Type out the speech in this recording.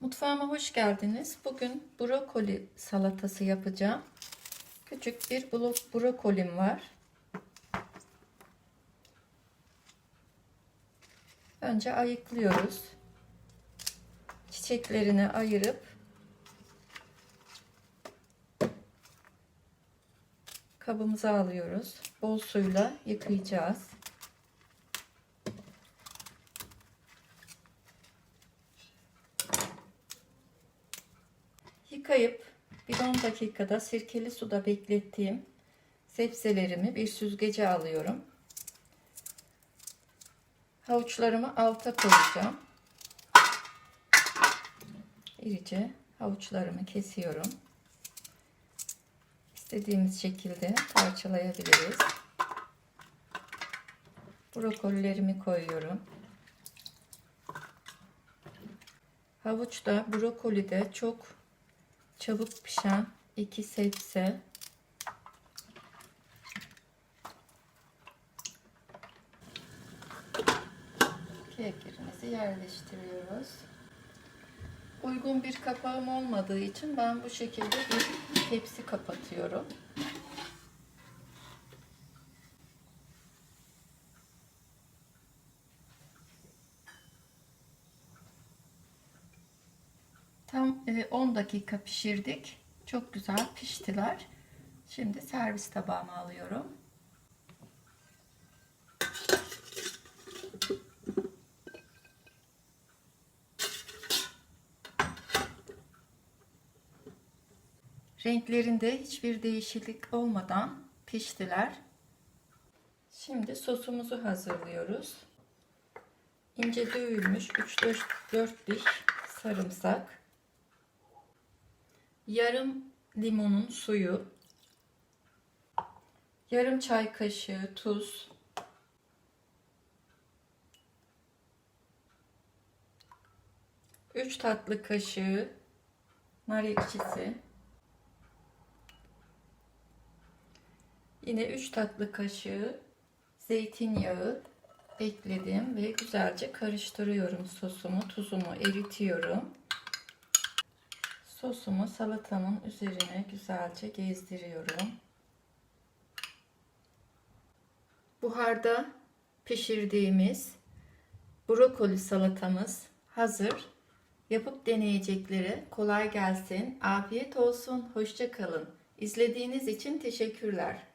Mutfağıma hoş geldiniz. Bugün brokoli salatası yapacağım. Küçük bir blok brokolim var. Önce ayıklıyoruz. Çiçeklerini ayırıp kabımıza alıyoruz. Bol suyla yıkayacağız. Yıkayıp bir 10 dakikada sirkeli suda beklettiğim sebzelerimi bir süzgece alıyorum. Havuçlarımı alta koyacağım. İyice havuçlarımı kesiyorum. İstediğimiz şekilde parçalayabiliriz. Brokolilerimi koyuyorum. Havuç da brokoli de çok çabuk pişen iki sebze. Kekirimizi yerleştiriyoruz. Uygun bir kapağım olmadığı için ben bu şekilde bir tepsi kapatıyorum. Tam 10 dakika pişirdik. Çok güzel piştiler. Şimdi servis tabağıma alıyorum. Renklerinde hiçbir değişiklik olmadan piştiler. Şimdi sosumuzu hazırlıyoruz. İnce dövülmüş 3-4 diş sarımsak. Yarım limonun suyu. Yarım çay kaşığı tuz. Üç tatlı kaşığı nar ekşisi. Yine 3 tatlı kaşığı zeytinyağı ekledim ve güzelce karıştırıyorum sosumu, tuzumu eritiyorum. Sosumu salatamın üzerine güzelce gezdiriyorum. Buharda pişirdiğimiz brokoli salatamız hazır. Yapıp deneyeceklere kolay gelsin. Afiyet olsun. Hoşça kalın. İzlediğiniz için teşekkürler.